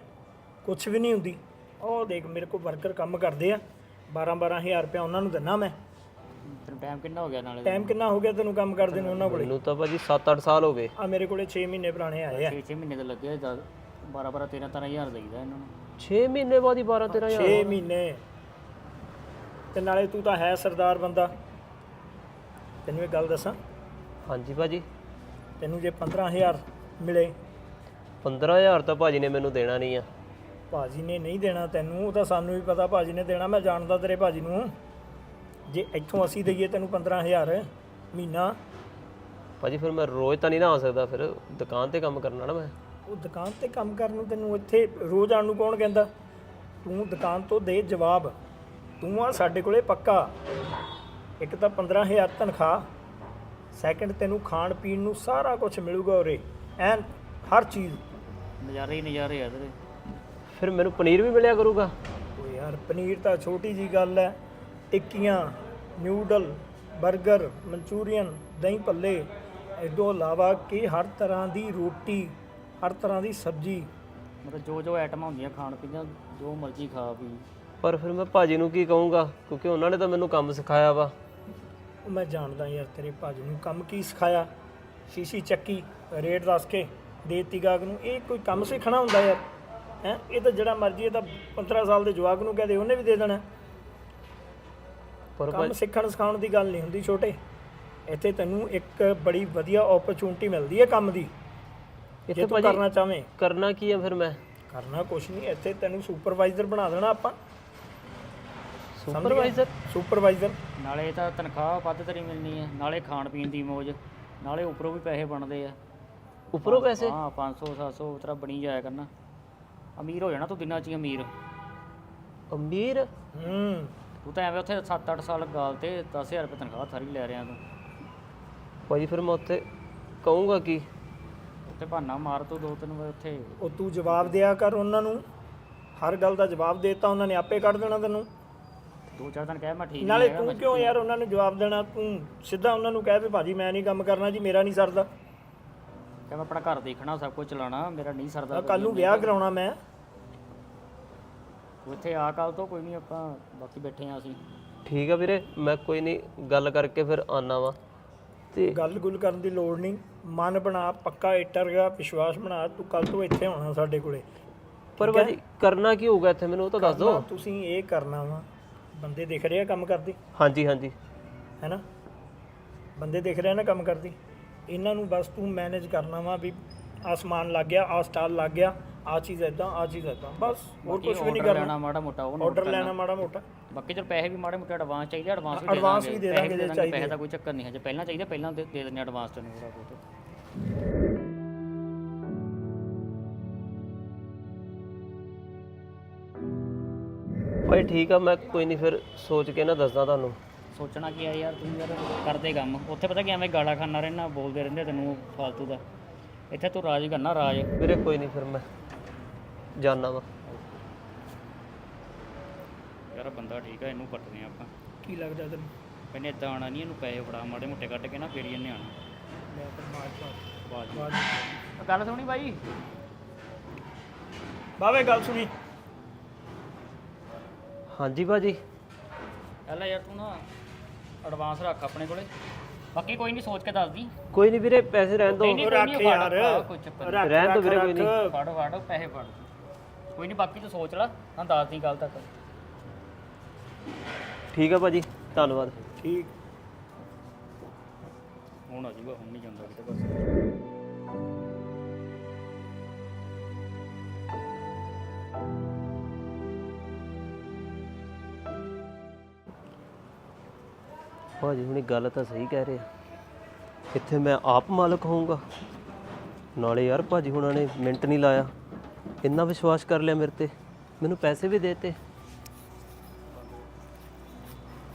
ਕੁਝ ਵੀ ਨਹੀਂ ਹੁੰਦੀ। ਉਹ ਦੇਖ ਮੇਰੇ ਕੋਲ ਵਰਕਰ ਕੰਮ ਕਰਦੇ ਆ। 12 12000 ਰੁਪਏ ਉਹਨਾਂ ਨੂੰ ਦਿੰਨਾ ਮੈਂ। ਤੈਨੂੰ ਟਾਈਮ ਕਿੰਨਾ ਹੋ ਗਿਆ ਨਾਲੇ? ਟਾਈਮ ਕਿੰਨਾ ਹੋ ਗਿਆ ਤੈਨੂੰ ਕੰਮ ਕਰਦੇ ਨੂੰ ਉਹਨਾਂ ਕੋਲੇ? ਮੈਨੂੰ ਤਾਂ ਭਾਜੀ 7-8 ਸਾਲ ਹੋ ਗਏ। ਆ ਮੇਰੇ ਕੋਲੇ 6 ਮਹੀਨੇ ਪੁਰਾਣੇ ਆਏ ਆ। 6-6 ਮਹੀਨੇ ਦੇ ਲੱਗੇ 12 12 13 13000 ਦੇਈਦਾ ਇਹਨਾਂ ਨੂੰ। 6 ਮਹੀਨੇ ਬਾਅਦ ਹੀ 12-13 6 ਮਹੀਨੇ। ਤੇ ਨਾਲੇ ਤੂੰ ਤਾਂ ਹੈ ਸਰਦਾਰ ਬੰਦਾ। ਤੈਨੂੰ ਇੱਕ ਗੱਲ ਦੱਸਾਂ? ਹਾਂਜੀ ਭਾਜੀ। ਤੈਨੂੰ ਜੇ 15000 ਮਿਲੇ 15000 ਤਾਂ ਭਾਜੀ ਨੇ ਮੈਨੂੰ ਦੇਣਾ ਨਹੀਂ ਆ। ਭਾਜੀ ਨੇ ਨਹੀਂ ਦੇਣਾ ਤੈਨੂੰ ਉਹ ਤਾਂ ਸਾਨੂੰ ਵੀ ਪਤਾ ਭਾਜੀ ਨੇ ਦੇਣਾ ਮੈਂ ਜਾਣਦਾ ਤੇਰੇ ਭਾਜੀ ਨੂੰ। ਜੇ ਇੱਥੋਂ ਅਸੀਂ ਦਈਏ ਤੈਨੂੰ 15000 ਮਹੀਨਾ। ਭਾਜੀ ਫਿਰ ਮੈਂ ਰੋਜ਼ ਤਾਂ ਨਹੀਂ ਨਾ ਆ ਸਕਦਾ ਫਿਰ ਦੁਕਾਨ ਤੇ ਕੰਮ ਕਰਨਾ ਨਾ ਮੈਂ। ਉਹ ਦੁਕਾਨ ਤੇ ਕੰਮ ਕਰਨ ਨੂੰ ਤੈਨੂੰ ਇੱਥੇ ਰੋਜ਼ ਆਉਣ ਨੂੰ ਕੌਣ ਕਹਿੰਦਾ? ਤੂੰ ਦੁਕਾਨ ਤੋਂ ਦੇ ਜਵਾਬ। ਤੂੰ ਆ ਸਾਡੇ ਕੋਲੇ ਪੱਕਾ। ਇੱਕ ਤਾਂ 15000 ਤਨਖਾਹ। ਸੈਕੰਡ ਤੈਨੂੰ ਖਾਣ ਪੀਣ ਨੂੰ ਸਾਰਾ ਕੁਝ ਮਿਲੂਗਾ ਉਰੇ। ਐਨ ਹਰ ਚੀਜ਼। ਨਜ਼ਾਰੇ ਹੀ ਨਜ਼ਾਰੇ ਆ ਤੇਰੇ ਫਿਰ ਮੈਨੂੰ ਪਨੀਰ ਵੀ ਮਿਲਿਆ ਕਰੂਗਾ? ਉਹ ਯਾਰ ਪਨੀਰ ਤਾਂ ਛੋਟੀ ਜੀ ਗੱਲ ਹੈ ਟਿੱਕੀਆਂ ਨਿਊਡਲ 버ਗਰ ਮਨਚੂਰੀਅਨ ਦਹੀਂ ਭੱਲੇ ਇਹ ਤੋਂ ਇਲਾਵਾ ਕਿ ਹਰ ਤਰ੍ਹਾਂ ਦੀ ਰੋਟੀ ਹਰ ਤਰ੍ਹਾਂ ਦੀ ਸਬਜ਼ੀ। ਮਤਲਬ ਜੋ ਜੋ ਆਈਟਮਾਂ ਹੁੰਦੀਆਂ ਖਾਣ ਪੀਣ ਦੀਆਂ ਜੋ ਮਰਜ਼ੀ ਖਾ ਪੀ ਪਰ ਫਿਰ ਮੈਂ ਭਾਜੀ ਨੂੰ ਕੀ ਕਹੂੰਗਾ? ਕਿਉਂਕਿ ਉਹਨਾਂ ਨੇ ਤਾਂ ਮੈਨੂੰ ਕੰਮ ਸਿਖਾਇਆ ਵਾ। ਉਹ ਮੈਂ ਜਾਣਦਾ ਯਾਰ ਤੇਰੇ ਭਾਜੀ ਨੂੰ ਕੰਮ ਕੀ ਸਿਖਾਇਆ। ਸ਼ੀਸ਼ੀ ਚੱਕੀ ਰੇਟ ਦੱਸ ਕੇ। ਦੇਤੀ ਗਾਹਕ ਨੂੰ ਇਹ ਕੋਈ ਕੰਮ ਸਿੱਖਣਾ ਹੁੰਦਾ ਯਾਰ ਹੈ? ਇਹ ਤਾਂ ਜਿਹੜਾ ਮਰਜ਼ੀ ਇਹ ਤਾਂ 15 ਸਾਲ ਦੇ ਜਵਾਕ ਨੂੰ ਕਹਦੇ ਉਹਨੇ ਵੀ ਦੇ ਦੇਣਾ। ਪਰ ਕੰਮ ਸਿੱਖਣ ਸਿਖਾਉਣ ਦੀ ਗੱਲ ਨਹੀਂ ਹੁੰਦੀ ਛੋਟੇ। ਇੱਥੇ ਤੈਨੂੰ ਇੱਕ ਬੜੀ ਵਧੀਆ ਓਪਰਚੁਨਿਟੀ ਮਿਲਦੀ ਹੈ ਕੰਮ ਦੀ। ਜੇ ਇੱਥੇ ਤੂੰ ਕਰਨਾ ਚਾਵੇਂ ਕਰਨਾ ਕੀ ਆ ਫਿਰ ਮੈਂ? ਕਰਨਾ ਕੁਛ ਨਹੀਂ ਇੱਥੇ ਤੈਨੂੰ ਸੁਪਰਵਾਈਜ਼ਰ ਬਣਾ ਦੇਣਾ ਆਪਾਂ। ਸੁਪਰਵਾਈਜ਼ਰ ਸੁਪਰਵਾਈਜ਼ਰ ਨਾਲੇ ਤਾਂ ਤਨਖਾਹ ਵੱਧ ਤੇਰੀ ਮਿਲਣੀ ਹੈ ਨਾਲੇ ਖਾਣ ਪੀਣ ਦੀ ਮੌਜ ਨਾਲੇ ਉੱਪਰੋਂ ਵੀ ਪੈਸੇ ਬਣਦੇ ਆ। ਉੱਪਰੋਂ ਪੈਸੇ ਹਾਂ 500 700 ਤੇਰਾ ਬਣੀ ਜਾਇਆ ਕਰਨਾ। ਅਮੀਰ ਹੋ ਜਾਣਾ ਤੂੰ ਦਿਨਾਂ 'ਚ ਹੀ ਅਮੀਰ। ਅਮੀਰ? ਹੂੰ। ਤੂੰ ਤਾਂ ਐਵੇਂ ਉੱਥੇ 7-8 ਸਾਲ ਗਾਲ ਤੇ 10000 ਰੁਪਏ ਤਨਖਾਹ ਸਾਰੀ ਲੈ ਰਿਆ ਤੂੰ। ਭਾਜੀ ਫਿਰ ਮੈਂ ਉੱਥੇ ਕਹੂੰਗਾ ਕੀ? ਉੱਥੇ ਬਹਾਨਾ ਮਾਰ ਤੂੰ ਦੋ ਤਿੰਨ ਵਾਰ ਉੱਥੇ। ਉਹ ਤੂੰ ਜਵਾਬ ਦਿਆ ਕਰ ਉਹਨਾਂ ਨੂੰ। ਹਰ ਗੱਲ ਦਾ ਜਵਾਬ ਦੇਤਾ ਉਹਨਾਂ ਨੇ ਆਪੇ ਕੱਢ ਦੇਣਾ ਤੈਨੂੰ। ਦੋ ਚਾਰ ਦਿਨ ਕਹਿ ਮੈਂ ਠੀਕ ਨਾਲੇ ਤੂੰ ਕਿਉਂ ਯਾਰ ਉਹਨਾਂ ਨੂੰ ਜਵਾਬ ਦੇਣਾ? ਤੂੰ ਸਿੱਧਾ ਉਹਨਾਂ ਨੂੰ ਕਹਿ ਵੀ ਭਾਜੀ ਮੈਂ ਨਹੀਂ ਕੰਮ ਕਰਨਾ ਜੀ ਮੇਰਾ ਨਹੀਂ ਸਰਦਾ। ਕਿ ਮੈਂ ਆਪਣਾ ਘਰ ਦੇਖਣਾ ਸਭ ਕੁਝ ਚਲਾਣਾ ਮੇਰਾ ਨਹੀਂ ਸਰਦਾ ਕੱਲ ਨੂੰ ਵਿਆਹ ਕਰਾਉਣਾ ਮੈਂ। ਤੂੰ ਇੱਥੇ ਆ ਕੱਲ ਤੋਂ ਕੋਈ ਨਹੀਂ ਆਪਾਂ ਬਾਕੀ ਬੈਠੇ ਆ ਅਸੀਂ। ਠੀਕ ਆ ਵੀਰੇ ਮੈਂ ਕੋਈ ਨਹੀਂ ਗੱਲ ਕਰਕੇ ਫਿਰ ਆਨਾ ਵਾ। ਤੇ ਗੱਲ ਗੁੱਲ ਕਰਨ ਦੀ ਲੋੜ ਨਹੀਂ। ਮਨ ਬਣਾ ਪੱਕਾ ਇੱਟਰ ਗਿਆ ਵਿਸ਼ਵਾਸ ਬਣਾ ਤੂੰ ਕੱਲ ਤੋਂ ਇੱਥੇ ਆਉਣਾ ਸਾਡੇ ਕੋਲੇ। ਪਰ ਭਾਜੀ ਕਰਨਾ ਕੀ ਹੋਊਗਾ ਇੱਥੇ ਮੈਨੂੰ ਉਹ ਤਾਂ ਦੱਸ ਦਿਓ। ਤੁਸੀਂ ਇਹ ਕਰਨਾ ਵਾ। ਬੰਦੇ ਦਿਖ ਰਹੇ ਆ ਕੰਮ ਕਰਦੇ? ਹਾਂਜੀ ਹਾਂਜੀ। ਹੈਨਾ? ਬੰਦੇ ਦਿਖ ਰਹੇ ਆ ਨਾ ਕੰਮ ਕਰਦੇ? ਇਹਨਾਂ ਨੂੰ ਬਸ ਤੂੰ ਮੈਨੇਜ ਕਰਨਾ ਵਾ ਵੀ ਆਸਮਾਨ ਲੱਗ ਗਿਆ ਆ ਸਟਾਲ ਲੱਗ ਗਿਆ ਆ ਚੀਜ਼ ਐਦਾਂ ਆ ਚੀਜ਼ ਐਦਾਂ ਬਸ ਹੋਰ ਕੁਝ ਵੀ ਨਹੀਂ ਕਰਨਾ। ਲੈਣਾ ਮਾੜਾ ਮੋਟਾ ਉਹ note ਆਰਡਰ ਕਰਨਾ। ਲੈਣਾ ਮਾੜਾ ਮੋਟਾ। ਬਾਕੀ ਚਲ ਪੈਸੇ ਵੀ ਮਾੜੇ ਮੋਟੇ ਐਡਵਾਂਸ ਚਾਹੀਦੇ ਐਡਵਾਂਸ ਵੀ advance ਵੀ ਦੇ ਦਾਂਗੇ ਜੇ ਚਾਹੀਦੇ। ਪੈਸੇ ਦਾ ਕੋਈ ਚੱਕਰ ਨਹੀਂ ਹੈ ਜੇ ਪਹਿਲਾਂ ਚਾਹੀਦਾ ਪਹਿਲਾਂ ਦੇ ਦੇ ਦਿੰਦੇ ਐਡਵਾਂਸ ਤੈਨੂੰ ਥੋੜਾ ਬਹੁਤ। ਭਾਈ ਠੀਕ ਆ ਮੈਂ ਕੋਈ ਨਹੀਂ ਫਿਰ ਸੋਚ ਕੇ ਨਾ ਦੱਸਦਾ ਤੁਹਾਨੂੰ। ਸੋਚਣਾ ਕੀ ਆ ਯਾਰ ਤੂੰ ਯਾਰ ਕਰਦੇ ਕੰਮ। ਉੱਥੇ ਪਤਾ ਕੀ ਐਵੇਂ ਗਾਲਾਂ ਖਾਣਾ ਰਹਿਣਾ ਬੋਲਦੇ ਰਹਿੰਦੇ ਤੈਨੂੰ ਫਾਲਤੂ ਦਾ। ਇੱਥੇ ਤੂੰ ਰਾਜ ਕਰਨਾ ਰਾਜ। ਵੀਰੇ ਕੋਈ ਨਹੀਂ ਫਿਰ ਮੈਂ ਜਾਣਾ ਵਾ। ਯਾਰ ਬੰਦਾ ਠੀਕ ਆ ਇਹਨੂੰ ਪੱਟਦੇ ਆ ਆਪਾਂ। ਕੀ ਲੱਗਦਾ ਤੈਨੂੰ? ਕਹਿੰਦੇ ਇਦਾਂ ਆਣਾ ਨਹੀਂ ਇਹਨੂੰ ਪੈਸੇ ਫੜਾ ਮਾੜੇ ਮੋਟੇ ਕੱਢ ਕੇ ਨਾ ਫੇਰ ਇਹਨੇ ਆਣਾ ਮੈਂ ਬਾਜ ਗੱਲ ਸੁਣੀ ਬਾਈ? ਬਾਵੇ ਗੱਲ ਸੁਣੀ। ਹਾਂਜੀ ਭਾਜੀ। ਪਹਿਲਾਂ ਯਾਰ ਤੂੰ ਨਾ ਐਡਵਾਂਸ ਰੱਖ ਆਪਣੇ ਕੋਲੇ। ਬਾਕੀ ਕੋਈ ਨਹੀਂ ਸੋਚ ਕੇ ਦੱਸ ਦੀ। ਕੋਈ ਨਹੀਂ ਵੀਰੇ ਪੈਸੇ ਰਹਿਣ ਦਿਓ ਨਹੀਂ, ਰੱਖ ਯਾਰ। ਕੋਈ ਚੱਕਰ ਰਹਿਣ ਦਿਓ ਵੀਰੇ, ਕੋਈ ਨਹੀਂ। ਰੱਖ। ਫੜ ਫੜ ਪੈਸੇ ਫੜ। ਕੋਈ ਨਹੀਂ ਬਾਕੀ ਤੂੰ ਸੋਚ ਲੈ ਹਾਂ ਦੱਸ ਦੀ ਕੱਲ ਤੱਕ। ਠੀਕ ਆ ਭਾਜੀ ਧੰਨਵਾਦ। ਠੀਕ। ਹੁਣ ਆ ਜੂਗਾ ਹੁਣ ਨਹੀਂ ਜਾਂਦਾ ਕਿਤੇ ਬਸ। ਭਾਜੀ ਹੁਣੀ ਗੱਲ ਤਾਂ ਸਹੀ ਕਹਿ ਰਹੇ ਆ। ਇੱਥੇ ਮੈਂ ਆਪ ਮਾਲਕ ਹੋਊਂਗਾ। ਨਾਲੇ ਯਾਰ ਭਾਜੀ ਹੁਣਾਂ ਨੇ ਮਿੰਟ ਨਹੀਂ ਲਾਇਆ। ਇੰਨਾ ਵਿਸ਼ਵਾਸ ਕਰ ਲਿਆ ਮੇਰੇ ਤੇ। ਮੈਨੂੰ ਪੈਸੇ ਵੀ ਦੇਤੇ।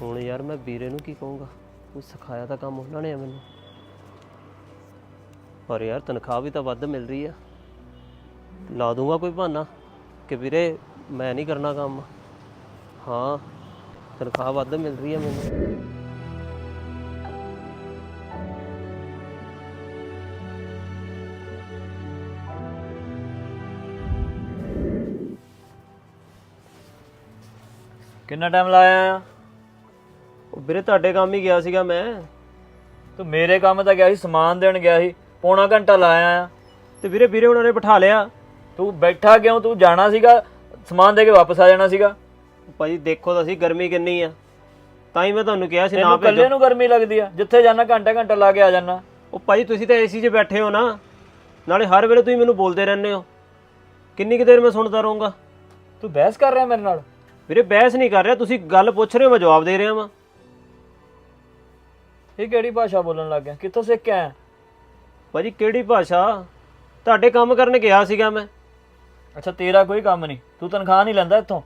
ਹੁਣ ਯਾਰ ਮੈਂ ਵੀਰੇ ਨੂੰ ਕੀ ਕਹੂੰਗਾ? ਕੋਈ ਸਿਖਾਇਆ ਤਾਂ ਕੰਮ ਉਹਨਾਂ ਨੇ ਆ ਮੈਨੂੰ। ਪਰ ਯਾਰ ਤਨਖਾਹ ਵੀ ਤਾਂ ਵੱਧ ਮਿਲ ਰਹੀ ਆ। ਲਾ ਦੂੰਗਾ ਕੋਈ ਬਹਾਨਾ ਕਿ ਵੀਰੇ ਮੈਂ ਨਹੀਂ ਕਰਨਾ ਕੰਮ। ਹਾਂ, ਤਨਖਾਹ ਵੱਧ ਮਿਲ ਰਹੀ ਆ ਮੈਨੂੰ। ਕਿੰਨਾ ਟਾਈਮ ਲਾਇਆ ਆ? ਉਹ ਵੀਰੇ ਤੁਹਾਡੇ ਕੰਮ ਹੀ ਗਿਆ ਸੀਗਾ ਮੈਂ। ਤੂੰ ਮੇਰੇ ਕੰਮ ਤਾਂ ਗਿਆ ਸੀ ਸਮਾਨ ਦੇਣ ਗਿਆ ਸੀ ਪੌਣਾ ਘੰਟਾ ਲਾਇਆ ਆ। ਤੇ ਵੀਰੇ ਵੀਰੇ ਉਹਨਾਂ ਨੇ ਬਿਠਾ ਲਿਆ। ਤੂੰ ਬੈਠਾ ਕਿਉਂ? ਤੂੰ ਜਾਣਾ ਸੀਗਾ ਸਮਾਨ ਦੇ ਕੇ ਵਾਪਸ ਆ ਜਾਣਾ ਸੀਗਾ। ਭਾਜੀ ਦੇਖੋ ਤਾਂ ਸਹੀ ਗਰਮੀ ਕਿੰਨੀ ਆ। ਤਾਂ ਹੀ ਮੈਂ ਤੁਹਾਨੂੰ ਕਿਹਾ ਸੀ ਨਾ ਤੈਨੂੰ ਭੇਜੋ। ਨੂੰ ਗਰਮੀ ਲੱਗਦੀ ਆ ਜਿੱਥੇ ਜਾਣਾ ਘੰਟਾ ਘੰਟਾ ਲਾ ਕੇ ਆ ਜਾਣਾ। ਉਹ ਭਾਜੀ ਤੁਸੀਂ ਤਾਂ ਏਸੀ 'ਚ ਬੈਠੇ ਹੋ ਨਾ। ਨਾਲੇ ਹਰ ਵੇਲੇ ਤੁਸੀਂ ਮੈਨੂੰ ਬੋਲਦੇ ਰਹਿੰਦੇ ਹੋ। ਕਿੰਨੀ ਕੁ ਦੇਰ ਮੈਂ ਸੁਣਦਾ ਰਹੂੰਗਾ? ਤੂੰ ਬਹਿਸ ਕਰ ਰਿਹਾ ਮੇਰੇ ਨਾਲ? ਵੀਰੇ ਬਹਿਸ ਨਹੀਂ ਕਰ ਰਿਹਾ ਤੁਸੀਂ ਗੱਲ ਪੁੱਛ ਰਹੇ ਹੋ ਮੈਂ ਜਵਾਬ ਦੇ ਰਿਹਾ ਵਾਂ। ਇਹ ਕਿਹੜੀ ਭਾਸ਼ਾ ਬੋਲਣ ਲੱਗ ਗਿਆ? ਕਿੱਥੋਂ ਸਿੱਖ ਕੇ ਆਇਆ? ਭਾਜੀ ਕਿਹੜੀ ਭਾਸ਼ਾ? ਤੁਹਾਡੇ ਕੰਮ ਕਰਨ ਗਿਆ ਸੀਗਾ ਮੈਂ। ਅੱਛਾ ਤੇਰਾ ਕੋਈ ਕੰਮ ਨਹੀਂ। ਤੂੰ ਤਨਖਾਹ ਨਹੀਂ ਲੈਂਦਾ ਇੱਥੋਂ?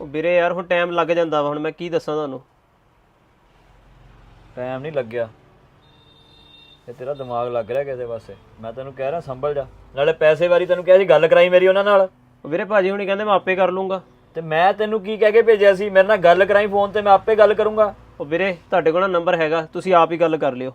ਉਹ ਵੀਰੇ ਯਾਰ ਹੁਣ ਟਾਈਮ ਲੱਗ ਜਾਂਦਾ ਵਾ ਹੁਣ ਮੈਂ ਕੀ ਦੱਸਾਂ ਤੁਹਾਨੂੰ। ਟਾਈਮ ਨਹੀਂ ਲੱਗਿਆ। ਇਹ ਤੇਰਾ ਦਿਮਾਗ ਲੱਗ ਰਿਹਾ ਕਿਸੇ ਪਾਸੇ। ਮੈਂ ਤੈਨੂੰ ਕਹਿ ਰਿਹਾ ਸੰਭਲ ਜਾ। ਨਾਲੇ ਪੈਸੇ ਵਾਰੀ ਤੈਨੂੰ ਕਿਹਾ ਸੀ ਗੱਲ ਕਰਾਈ ਮੇਰੀ ਉਹਨਾਂ ਨਾਲ। ਉਹ ਵੀਰੇ ਭਾਜੀ ਹੁਣੀ ਕਹਿੰਦੇ ਮੈਂ ਆਪੇ ਕਰ ਲੂੰਗਾ। ਤੇ ਮੈਂ ਤੈਨੂੰ ਕੀ ਕਹਿ ਕੇ ਭੇਜਿਆ ਸੀ? ਮੇਰੇ ਨਾਲ ਗੱਲ ਕਰਾਈ ਫੋਨ ਤੇ ਮੈਂ ਆਪੇ ਗੱਲ ਕਰੂੰਗਾ। ਉਹ ਵੀਰੇ ਤੁਹਾਡੇ ਕੋਲ ਨੰਬਰ ਹੈਗਾ ਤੁਸੀਂ ਆਪ ਹੀ ਗੱਲ ਕਰ ਲਿਓ।